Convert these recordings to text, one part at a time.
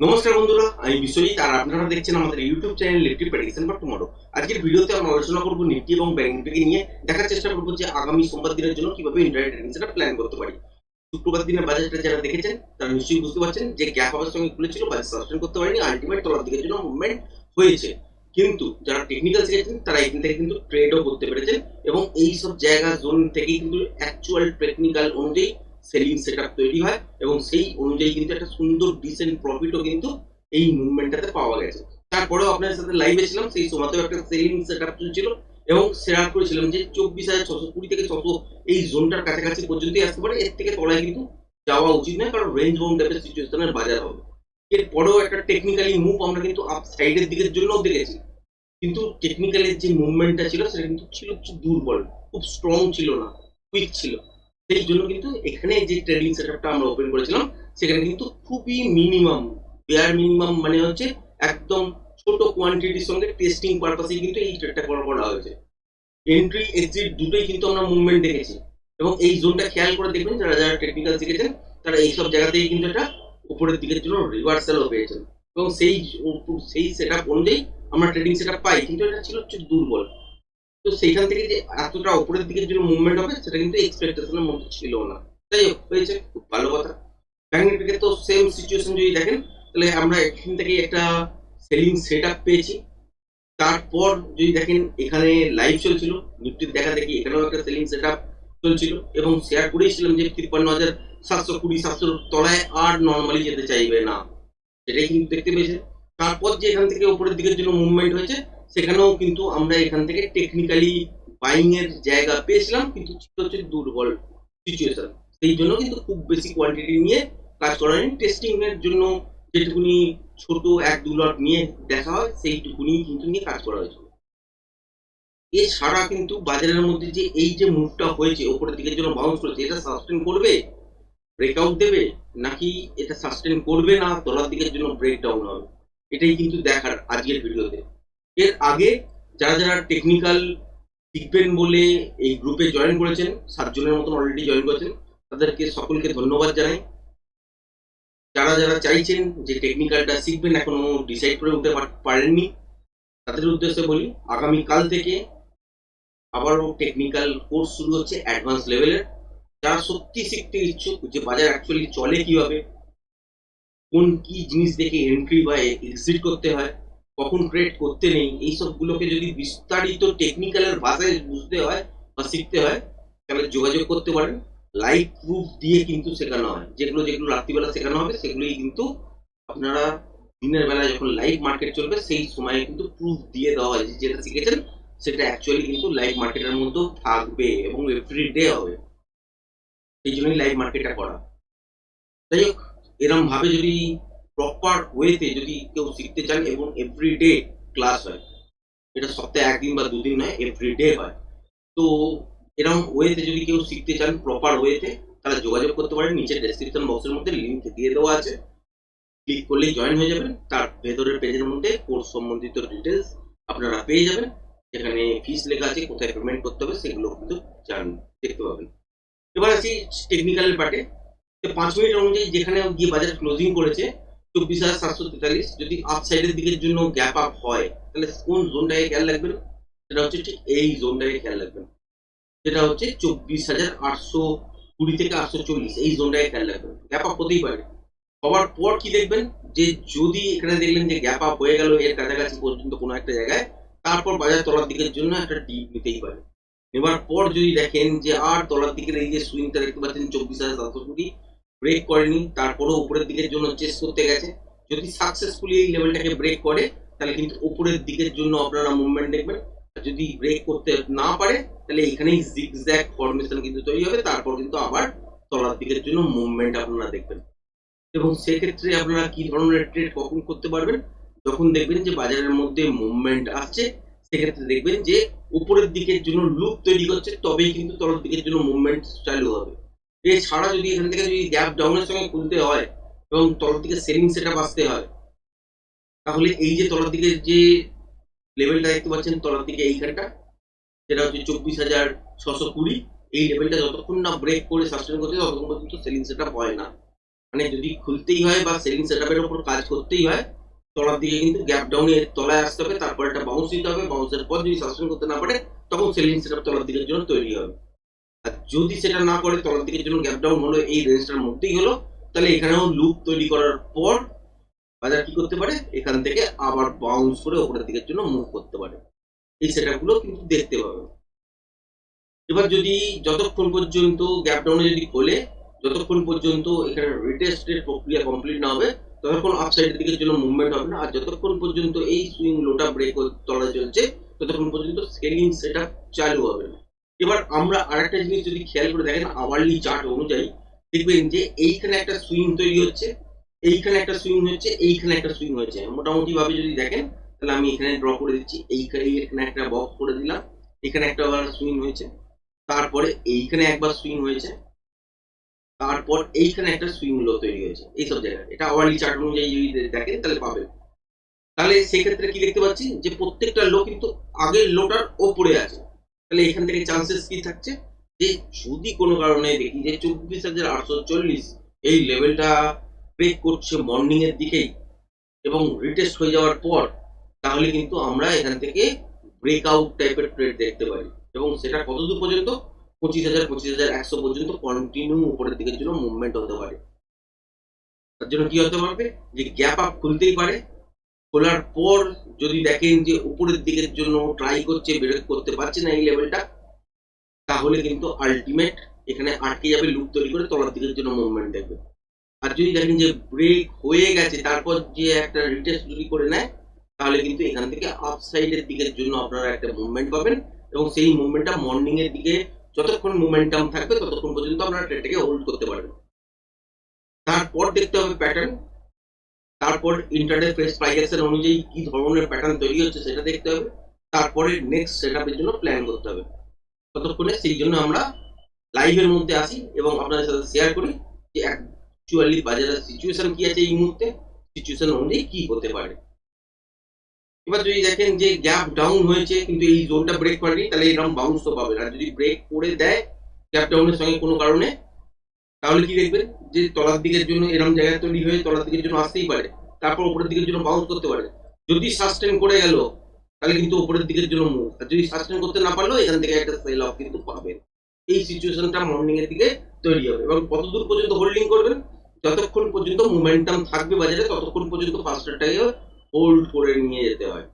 নমস্কার বন্ধুরা, আমি বিশ্বজিৎ, আর আপনারা দেখছেন আমাদের YouTube channel Nifty prediction for tomorrow আজকের ভিডিওতে আমরা আলোচনা করব নিফটি এবং ব্যাংক নিফটিকে নিয়ে। দেখার চেষ্টা করব যে আগামী সোমবার দিনের জন্য কীভাবে ইন্টারনেট ট্রেডিং সেটা প্ল্যান করতে পারি। শুক্রবার দিনের বাজারটা যারা দেখেছেন, তারা নিশ্চয়ই বুঝতে পারছেন যে গ্যাপ আবার সঙ্গে খুলেছিল বাজার সাস্টেন করতে পারেনি আলটিমেট তলার দিকের জন্য মুভমেন্ট হয়েছে। কিন্তু যারা টেকনিক্যাল শিখেছেন, তারা এখান থেকে কিন্তু ট্রেডও করতে পেরেছেন এবং এই সব জায়গা জোন থেকে কিন্তু অ্যাকচুয়াল টেকনিক্যাল অনুযায়ী সেলিং সেট তৈরি হয় এবং সেই অনুযায়ী কিন্তু একটা সুন্দর ডিসেন্ট প্রফিটও কিন্তু এই মুভমেন্টটাতে পাওয়া গেছে। তারপরেও আপনার সাথে লাইভে ছিলাম, সেই সময়তেও একটা সেলিং সেট আপ চলছিল এবং শেয়ার করেছিলাম যে চব্বিশ হাজার ছশো কুড়ি থেকে ছশো এই জোনটার কাছাকাছি পর্যন্তই আসতে পারে, এর থেকে তলায় কিন্তু যাওয়া উচিত নয়, কারণ রেঞ্জ বাউন্ড টাইপের সিচুয়েশনের বাজার হবে। এরপরেও একটা টেকনিক্যালি মুভ আমরা কিন্তু আপ সাইডের দিকের জন্যও দেখেছি। কিন্তু টেকনিক্যালের যে মুভমেন্টটা ছিল, সেটা কিন্তু ছিল দুর্বল, খুব স্ট্রং ছিল না কুইক ছিল। সেই জন্য কিন্তু এখানে যে ট্রেডিং সেট আমরা ওপেন করেছিলাম, সেখানে কিন্তু খুবই মিনিমাম বেয়ার মিনিমাম মানে হচ্ছে একদম ছোট কোয়ান্টিটির সঙ্গে টেস্টিং পারপাসে কিন্তু এই ট্রেডটা করা করা হয়েছে। এন্ট্রি এক্সিট দুটোই কিন্তু আমরা মুভমেন্ট দেখেছি। এবং এই জোনটা খেয়াল করে দেখবেন, যারা যারা টেকনিক্যাল শিখেছেন, তারা এইসব জায়গাতেই কিন্তু এটা উপরের দিকের জন্য রিভার্সালও পেয়েছেন। এবং সেই সেই সেট অনুযায়ী আমরা ট্রেডিং সেট পাই, কিন্তু এটা ছিল হচ্ছে দুর্বল। তো সেইখান থেকে যে এতটা উপরের দিকে জন্য মুভমেন্ট হবে সেটা কিন্তু এক্সপেকটেশনের মধ্যে ছিল না। তাই হোক, হয়েছে খুব ভালো কথা। ব্যাংক নিফটিকে তো সেম সিচুয়েশন যদি দেখেন তাহলে আমরা এখান থেকে একটা সেলিং সেট আপ পেয়েছি। তারপর যদি দেখেন এখানে লাইভ চলছিল। নিফটির দেখা দেখি এখানেও একটা সেলিং সেট আপ চলছিল। এবং শেয়ার করেছিলাম যে তিপ্পান্ন হাজার সাতশো কুড়ি সাতশোর তলায় আর নর্মালি যেতে চাইবে না। সেটাই কিন্তু দেখতে পেয়েছে তারপর যে এখান থেকে উপরের দিকের জন্য মুভমেন্ট হয়েছে সেখানেও কিন্তু আমরা এখান থেকে টেকনিক্যালি বাইং এর জায়গা পেয়েছিলাম, কিন্তু হচ্ছে দুর্বল সিচুয়েশন সেই জন্য কিন্তু খুব বেশি কোয়ান্টিটি নিয়ে কাজ করা হয়নি। টেস্টিং এর জন্য যেটুকুনি ছোট এক দু লট নিয়ে দেখা হয়, সেইটুকুনি কিন্তু নিয়ে কাজ করা হয়েছিল। এছাড়া কিন্তু বাজারের মধ্যে যে এই যে মুভটা হয়েছে, ওপরের দিকে জন্য বাউন্স করেছে, এটা সাস্টেন করবে? ব্রেকআউট দেবে? নাকি এটা সাস্টেন করবে না? তলার দিকের জন্য ব্রেকডাউন হবে? এটাই কিন্তু দেখার আজকের ভিডিওতে। এর আগে যারা যারা টেকনিক্যাল শিখবেন বলে এই গ্রুপে জয়েন করেছেন, সাতজনের মতন অলরেডি জয়েন করেছেন, তাদেরকে সকলকে ধন্যবাদ জানাই। যারা যারা চাইছেন যে টেকনিক্যালটা শিখবেন, এখনও ডিসাইড করে উঠতে পার- পারেননি, তাদের উদ্দেশ্যে বলি, আগামীকাল থেকে আবারও টেকনিক্যাল কোর্স শুরু হচ্ছে অ্যাডভান্স লেভেলের যারা সত্যি শিখতে ইচ্ছুক যে বাজার অ্যাকচুয়ালি চলে কীভাবে, কোন কি জিনিস দেখে এন্ট্রি বা এক্সিট করতে হয় কখন ট্রেড করতে নেই এই সবগুলোকে যদি বিস্তারিত টেকনিক্যালের ভাষায় বুঝতে হয় বা শিখতে হয়, তাহলে যোগাযোগ করতে পারেন। লাইভ প্রুফ দিয়ে কিন্তু শেখানো হয়। যেগুলো যেগুলো রাত্রিবেলা শেখানো হবে, সেগুলোই কিন্তু আপনারা দিনের বেলা যখন লাইভ মার্কেট চলবে, সেই সময় কিন্তু প্রুফ দিয়ে দেওয়া হয়। যেটা শিখেছেন, সেটা অ্যাকচুয়ালি কিন্তু লাইভ মার্কেটের মধ্যেও থাকবে এবং এভরি ডে হবে। সেই জন্যই লাইভ মার্কেটটা করা। যাই হোক এরম ভাবে যদি প্রপার ওয়েতে যদি কেউ শিখতে চান এবং এভরিডে ক্লাস হয়, এটা সপ্তাহে একদিন বা দুদিন নয় এভরিডে হয়। তো এরকম ওয়েতে যদি কেউ শিখতে চান প্রপার ওয়েতে তাহলে যোগাযোগ করতে পারেন। নিচে ডেসক্রিপশন বক্সের মধ্যে লিঙ্ক দিয়ে দেওয়া আছে। ক্লিক করলেই জয়েন হয়ে যাবেন। তার ভেতরের পেজের মধ্যে কোর্স সম্বন্ধিত ডিটেলস আপনারা পেয়ে যাবেন। যেখানে ফিস লেখা আছে, কোথায় পেমেন্ট করতে হবে, সেগুলো কিন্তু জান, দেখতে পাবেন। এবার আছি টেকনিক্যাল পার্টে পাঁচ মিনিট অনুযায়ী যেখানে গিয়ে বাজার ক্লোজিং করেছে চব্বিশ হাজার সাতশো তেতাল্লিশ যদি আপ সাইডের দিকের জন্য গ্যাপ আপ হয়, তাহলে কোন জোনটাকে খেয়াল রাখবেন? সেটা হচ্ছে ঠিক এই জোনটাকে খেয়াল রাখবেন। যেটা হচ্ছে চব্বিশ হাজার আটশো কুড়ি থেকে আটশো চল্লিশ, এই জোনটাকে খেয়াল রাখবেন। গ্যাপ আপ হতেই পারে। হওয়ার পর কি দেখবেন? যে যদি এখানে দেখলেন যে গ্যাপ আপ হয়ে গেল এর কাছাকাছি পর্যন্ত কোনো একটা জায়গায়, তারপর বাজার তলার দিকের জন্য একটা ডিপ নিতেই পারে। নেবার পর যদি দেখেন যে আর তলার দিকের এই যে সুইংটা দেখতে পাচ্ছেন, চব্বিশ হাজার সাতশো কুড়ি ব্রেক করেনি তারপরেও উপরের দিকের জন্য চেস করতে গেছে। যদি সাকসেসফুলি এই লেভেলটাকে ব্রেক করে, তাহলে কিন্তু উপরের দিকের জন্য আপনারা মুভমেন্ট দেখবেন। যদি ব্রেক করতে না পারে, তাহলে এখানেই জিগজ্যাগ ফরমেশন কিন্তু তৈরি হবে, তারপর কিন্তু আবার তলার দিকের জন্য মুভমেন্ট আপনারা দেখবেন। এবং সেক্ষেত্রে আপনারা কি ধরনের ট্রেড কখন করতে পারবেন? যখন দেখবেন যে বাজারের মধ্যে মুভমেন্ট আসছে, সেক্ষেত্রে দেখবেন যে উপরের দিকের জন্য লুপ তৈরি করছে, তবেই কিন্তু তলার দিকের জন্য মুভমেন্ট চালু হবে। এছাড়া যদি এখান থেকে যদি গ্যাপ ডাউনের সঙ্গে খুলতে হয় এবং তলার দিকে সেলিং সেট আসতে হয়, তাহলে এই যে তলার দিকে যে লেভেলটা দেখতে পাচ্ছেন, তলার দিকে এইখানটা, সেটা হচ্ছে চব্বিশ হাজার ছশো কুড়ি, এই লেভেলটা যতক্ষণ না ব্রেক করে সাস্টেন করছে, ততক্ষণ পর্যন্ত সেলিং সেট হয় না। মানে যদি খুলতেই হয় বা সেলিং সেটআপের উপর কাজ করতেই হয়, তলার দিকে কিন্তু গ্যাপ ডাউনে তলায় আসতে হবে, তারপর একটা বাউন্স দিতে হবে বাউন্সের পর যদি সাসপেন করতে না পারে, তখন সেলিং সেটআপ তলার দিকের জন্য তৈরি হবে। আর যদি সেটা না করে তলার দিকের জন্য গ্যাপ ডাউন হলো, এই রেঞ্জটার মধ্যেই হলো, তাহলে এখানেও লুপ তৈরি করার পর বাজার কি করতে পারে? এখান থেকে আবার বাউন্স করে ওপরের দিকের জন্য মুভ করতে পারে। এই সেটআপগুলো কিন্তু দেখতে পাবে। এবার যদি যতক্ষণ পর্যন্ত গ্যাপ ডাউনে যদি খোলে, যতক্ষণ পর্যন্ত এখানে রিটেস্টের প্রক্রিয়া কমপ্লিট না হবে, ততক্ষণ আপসাইডের দিকের জন্য মুভমেন্ট হবে না, আর যতক্ষণ পর্যন্ত এই সুইং লোটা ব্রেক তলা চলছে, ততক্ষণ পর্যন্ত স্কেলিং সেটা চালু হবে না। এবার আমরা আরেকটা জিনিস যদি খেয়াল করে দেখেন আওয়ারলি চার্ট অনুযায়ী দেখবেন যে এইখানে একটা সুইং তৈরি হচ্ছে, এইখানে একটা সুইং হচ্ছে, এইখানে একটা সুইং হচ্ছে মোটামুটি ভাবে যদি দেখেন, তাহলে আমি এখানে ড্র করে দিচ্ছি। এইখানে এখানে একটা বক্স করে দিলাম, এখানে একটা আবার সুইং হয়েছে। তারপরে এইখানে একবার সুইং হয়েছে, তারপর এইখানে একটা সুইং লো তৈরি হয়েছে। এইসব জায়গায়। এটা আওয়ারলি চার্ট অনুযায়ী যদি দেখেন, তাহলে পাবেন। তাহলে সেক্ষেত্রে কি দেখতে পাচ্ছি? যে প্রত্যেকটা লো কিন্তু আগের লোটার ওপরে আছে। তাহলে এখান থেকে চান্সেস কি থাকছে? যে যদি কোনো কারণে দেখি যে চব্বিশ হাজার আটশো চল্লিশ এই লেভেলটা ব্রেক করছে মর্নিং এর দিকেই এবং রিটেস্ট হয়ে যাওয়ার পর, তাহলে কিন্তু আমরা এখান থেকে ব্রেকআউট টাইপের ট্রেড দেখতে পারি এবং সেটা কতদূর পর্যন্ত? পঁচিশ হাজার পঁচিশ হাজার, একশো পর্যন্ত কন্টিনিউ উপরের দিকের জন্য মুভমেন্ট হতে পারে। তার জন্য কি হতে পারবে যে গ্যাপ আপ খুলতেই পারে খোলার পর যদি দেখেন যে উপরের দিকের জন্য ট্রাই করছে ব্রেক করতে পারছে না এই লেভেলটা তাহলে কিন্তু আলটিমেট এখানে আটকে যাবে লুপ তৈরি করে তলার দিকের জন্য মুভমেন্ট দেখবে। আর যদি দেখেন যে ব্রেক হয়ে গেছে, তারপর যে একটা রিটেস্ট যদি করে নেয়, তাহলে কিন্তু এখান থেকে আপসাইডের দিকের জন্য আপনারা একটা মুভমেন্ট পাবেন এবং সেই মুভমেন্টটা মর্নিং এর দিকে যতক্ষণ মোমেন্টাম থাকবে, ততক্ষণ পর্যন্ত আপনারা ট্রেডটাকে হোল্ড করতে পারবেন। তারপর দেখতে হবে প্যাটার্ন তারপর ইন্টারনেট ফেস প্রাইসের অনুযায়ী কি ধরনের প্যাটার্ন তৈরি হচ্ছে সেটা দেখতে হবে। তারপরে নেক্সট সেট আপের জন্য প্ল্যান করতে হবে। ততক্ষণে সেই জন্য আমরা লাইভের মধ্যে আসি এবং আপনাদের সাথে শেয়ার করি যে অ্যাকচুয়ালি বাজারের সিচুয়েশন কি আছে এই মুহূর্তে সিচুয়েশন অনুযায়ী কি হতে পারে। এবার যদি দেখেন যে গ্যাপ ডাউন হয়েছে, কিন্তু এই জোনটা ব্রেক করেনি, তাহলে এরকম বাউন্স তো পাবে আর যদি ব্রেক করে দেয় গ্যাপ ডাউনের সঙ্গে কোনো কারণে তাহলে কি দেখবেন যে তলার দিকের জন্য এরকম জায়গায় তৈরি হয়ে তলার দিকের জন্য আসতেই পারে, তারপর উপরের দিকের জন্য বাউন্স করতে পারে। যদি সাস্টেন করে গেল, তাহলে কিন্তু উপরের দিকের জন্য মুভ আর যদি সাস্টেন করতে না পারলেও এখান থেকে একটা সেল অফ কিন্তু পাবেন এই সিচুয়েশনটা মর্নিং এর দিকে তৈরি হবে। এবং কতদূর পর্যন্ত হোল্ডিং করবেন? যতক্ষণ পর্যন্ত মোমেন্টাম থাকবে বাজারে, ততক্ষণ পর্যন্ত ফাস্টারটাকে হোল্ড করে নিয়ে যেতে হয়।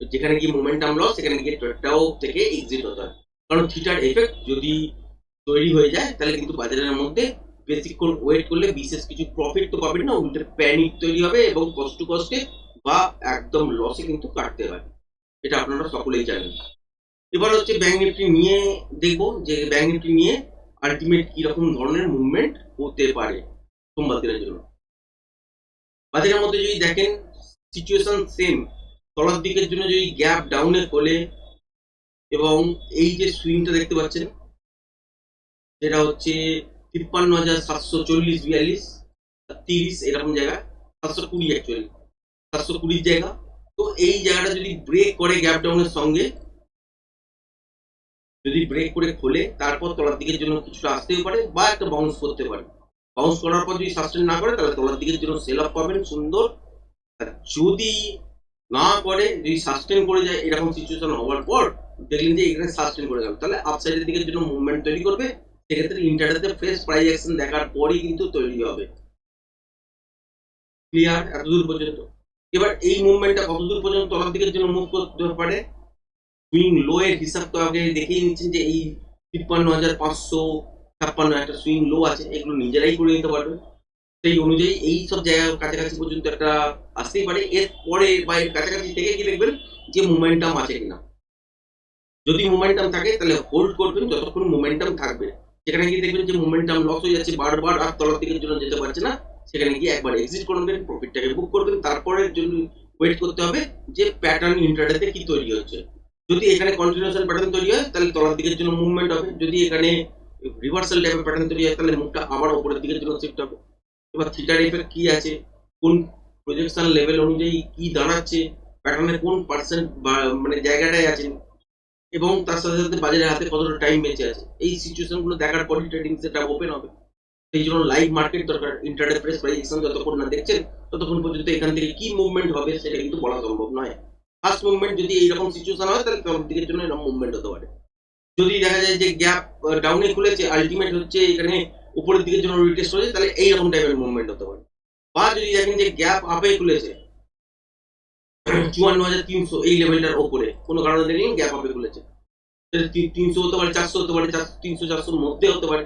যেখানে গিয়ে মোমেন্টাম লস সেখানে গিয়ে ট্রেডটাও থেকে এক্সিট হতে হয়। কারণ থিটার এফেক্ট যদি তৈরি হয়ে যায়, তাহলে কিন্তু বাজারের মধ্যে বেশিক্ষণ ওয়েট করলে বিশেষ কিছু প্রফিট তো পাবেন না, উল্টে প্যানিক তৈরি হবে এবং কষ্ট কষ্টে বা একদম লসে কিন্তু কাটতে হয়। এটা আপনারা সকলেই জানেন। এবার হচ্ছে ব্যাংক নিফটি নিয়ে দেখব যে ব্যাংক নিফটি নিয়ে আলটিমেট কীরকম ধরনের মুভমেন্ট হতে পারে সোমবার দিনের জন্য। বাজারের মধ্যে যদি দেখেন সিচুয়েশন সেম তলার দিকের জন্য যদি গ্যাপ ডাউনে খোলে এবং এই যে সুইংটা দেখতে পাচ্ছেন সেটা হচ্ছে তিপ্পান্ন হাজার সাতশো চল্লিশ বিয়াল্লিশ তিরিশ এরকম জায়গা, সাতশো কুড়ি অ্যাকচুয়ালি সাতশো কুড়ির জায়গা। তো এই জায়গাটা যদি ব্রেক করে গ্যাপ ডাউনের সঙ্গে, যদি ব্রেক করে খোলে, তারপর তলার দিকের জন্য কিছুটা আসতেও পারে বা একটা বাউন্স করতে পারে। বাউন্স করার পর যদি সাস্টেন না করে, তাহলে তলার দিকের জন্য সেল অফ পাবেন, সুন্দর। যদি না করে, যদি সাস্টেন করে যায়, এরকম সিচুয়েশন হওয়ার পর, দেখলেন যে এখানে সাস্টেন করে গেল, তাহলে আপসাইডের দিকের জন্য মুভমেন্ট তৈরি করবে। সেক্ষেত্রে ইন্টারনেটে ফ্রেশ প্রাইস অ্যাকশন দেখার পরই কিন্তু তৈরি হবে। ক্লিয়ার এতদূর পর্যন্ত। এবার এই মুভমেন্টটা কতদূর পর্যন্ত তলার দিকের জন্য মুভ করতে পারে? সুইং লো এর হিসাব তো আগে দেখেই নিচ্ছেন যে এই তিপ্পান্ন হাজার পাঁচশো, ছাপ্পান্ন একটা সুইং লো আছে, এগুলো নিজেরাই করে নিতে পারবে। সেই অনুযায়ী এই সব জায়গার কাছাকাছি পর্যন্ত একটা আসতেই পারে। এর পরে বা এর কাছাকাছি থেকে কি দেখবেন যে মোমেন্টাম আছে কিনা। যদি মোমেন্টাম থাকে, তাহলে হোল্ড করবেন, যতক্ষণ মোমেন্টাম থাকবে। সেখানে গিয়ে দেখবেন যে মোমেন্টাম লস হয়ে যাচ্ছে, বারবার আর তলার দিকের জন্য যেতে পারছে না, সেখানে গিয়ে একবার এক্সিট করবেন প্রফিটটাকে বুক করবেন তারপরের জন্য ওয়েট করতে হবে যে প্যাটার্ন ইন্টারডেতে কি তৈরি হচ্ছে। যদি এখানে কন্টিনিউশন প্যাটার্ন তৈরি হয়, তাহলে তলার দিকের জন্য মুভমেন্ট হবে। যদি এখানে রিভার্সাল টাইপের প্যাটার্ন তৈরি হয়, তাহলে মুখটা আবার উপরের দিকের জন্য শিফট হবে। এবার থিটার এফেক্ট কি আছে? কোন প্রজেকশন লেভেল অনুযায়ী কি দাঁড়াচ্ছে? প্যাটার্নের কোন পার্সেন্ট বা মানে জায়গাটায় আছেন এবং তার সাথে সাথে বাজারের হাতে কতটা টাইম বেঁচে আছে। এই সিচুয়েশনগুলো দেখার পরই ট্রেডিং সেটা ওপেন হবে। সেই জন্য লাইভ মার্কেট দরকার। ইন্টারডে প্রেস প্রেডিকশন যতক্ষণ না দেখছেন, ততক্ষণ পর্যন্ত এখান থেকে কি মুভমেন্ট হবে সেটা কিন্তু বলা সম্ভব নয়। ফার্স্ট মুভমেন্ট যদি এইরকম সিচুয়েশন হয়, তাহলে তখন দিকের জন্য এরকম মুভমেন্ট হতে পারে। যদি দেখা যায় যে গ্যাপ ডাউনে খুলেছে আলটিমেট হচ্ছে এখানে উপরের দিকের জন্য রিটেস্ট হয়েছে, তাহলে এইরকম টাইপের মুভমেন্ট হতে পারে। বা যদি দেখেন যে গ্যাপ আপে খুলেছে চুয়ান্ন হাজার তিনশো এই লেভেলটার ওপরে। কোনো কারণে দেখলেন গ্যাপ আপে খুলেছে তিনশো হতে পারে, চারশো হতে পারে চারশো তিনশো, চারশোর মধ্যে হতে পারে।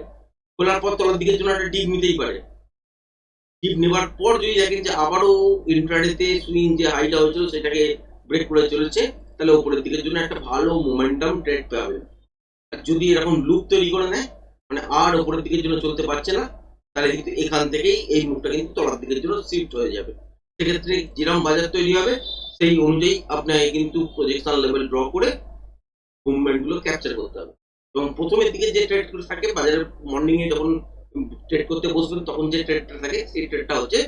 খোলার পর তলার দিকের জন্য একটা ডিপ নিতেই পারে। ডিপ নেবার পর যদি দেখেন যে আবারও ইন্ট্রাডেতে সুইং যে হাইটা হয়েছিল, সেটাকে ব্রেক করে চলেছে, তাহলে উপরের দিকের জন্য একটা ভালো মোমেন্টাম ট্রেড পাবেন আর যদি এরকম লুপ তৈরি করে নেয় মানে আর উপরের দিকের জন্য চলতে পারছে না, তাহলে কিন্তু এখান থেকেই এই মুখটা কিন্তু তলার দিকের জন্য শিফট হয়ে যাবে। সেক্ষেত্রে যেরকম বাজার তৈরি হবে সেই অনুযায়ী আপনাকে কিন্তু প্রজেকশন লেভেল ড্র করে মুভমেন্টগুলো ক্যাপচার করতে হবে। এবং প্রথমের দিকে যে ট্রেডগুলো থাকে, বাজারে মর্নিং এ যখন ট্রেড করতে বসবেন, তখন যে ট্রেডটা থাকে, সেই ট্রেডটা হচ্ছে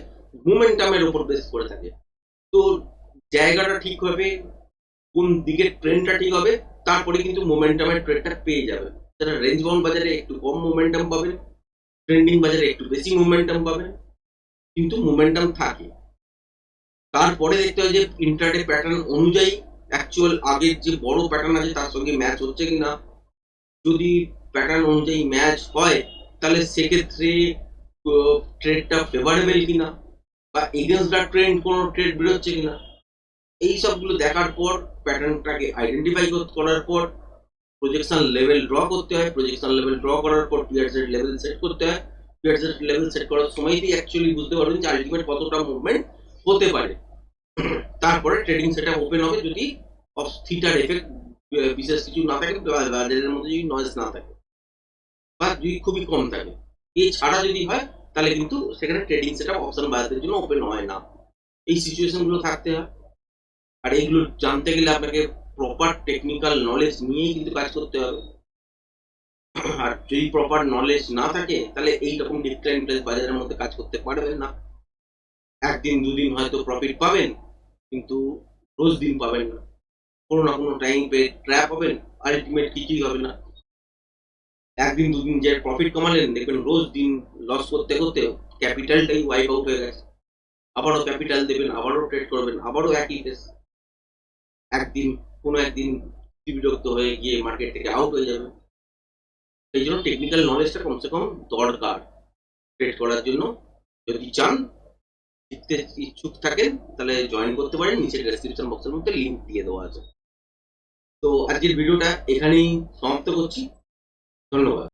মোমেন্টামের উপর বেস করে থাকে। তো জায়গাটা ঠিক হবে, কোন দিকের ট্রেনটা ঠিক হবে, তারপরে কিন্তু মোমেন্টামের ট্রেডটা পেয়ে যাবে যারা রেঞ্জ বাউন্ড বাজারে একটু কম মোমেন্টাম পাবেন ট্রেন্ডিং বাজারে একটু বেশি মোমেন্টাম পাবেন। কিন্তু মোমেন্টাম থাকে। তারপরে দেখতে হয় যে ইন্টারডে প্যাটার্ন অনুযায়ী অ্যাকচুয়াল আগের যে বড় প্যাটার্ন আছে তার সঙ্গে ম্যাচ হচ্ছে কিনা। যদি প্যাটার্ন অনুযায়ী ম্যাচ হয়, তাহলে সেক্ষেত্রে ট্রেডটা ফেভারেবল কিনা বা এগেনস্ট দ্য ট্রেন্ড কোনো ট্রেড বেরোচ্ছে কিনা। এই সবগুলো দেখার পর প্যাটার্নটাকে আইডেন্টিফাই করার পর প্রজেকশন লেভেল ড্র করতে হয়। প্রজেকশন লেভেল ড্র করার পর পিয়ার সেট লেভেল সেট করতে হয়। পিয়ার সেট লেভেল সেট করার সময়তেই অ্যাকচুয়ালি বুঝতে পারবেন যে আলটিমেট কতটা মুভমেন্ট হতে পারে। তারপরে ট্রেডিং সেটা ওপেন হবে যদি থিটার এফেক্ট বিশেষ কিছু না থাকে বাজারের মধ্যে যদি নয়েজ না থাকে বা যদি খুবই কম থাকে। এই ছাড়া যদি হয়, তাহলে কিন্তু সেখানে ট্রেডিং সেটা অপশন বাজারের জন্য ওপেন হয় না। এই সিচুয়েশনগুলো থাকতে হয়। আর এইগুলো জানতে গেলে আপনাকে প্রপার টেকনিক্যাল নলেজ নিয়েই কিন্তু কাজ করতে হবে। আর যদি প্রপার নলেজ না থাকে, তাহলে এইরকম ডিক্লাইন বাজারের মধ্যে কাজ করতে পারবেন না। একদিন, দুদিন হয়তো প্রফিট পাবেন, কিন্তু রোজ দিন পাবেন না। কোনো না কোনো টাইম পে ট্র্যাপ হবেন আলটিমেট কিছুই হবে না। একদিন, দুদিন যে প্রফিট কমালেন, দেখবেন রোজ দিন লস করতে করতে ক্যাপিটালটাই ওয়াইপ আউট হয়ে গেছে। আবারও ক্যাপিটাল দেবেন, আবারও ট্রেড করবেন, আবারও একই কেস একদিন, কোনো একদিন বিরক্ত হয়ে গিয়ে মার্কেট থেকে আউট হয়ে যাবে। সেই জন্য টেকনিক্যাল নলেজটা কমসে কম দরকার। ট্রেড করার জন্য যদি চান শিখতে ইচ্ছুক থাকে, তাহলে জয়েন করতে পারেন। নিচের ডেসক্রিপশন বক্সের মধ্যে লিঙ্ক দিয়ে দেওয়া আছে। তো আজকের ভিডিওটা এখানেই সমাপ্ত করছি। ধন্যবাদ।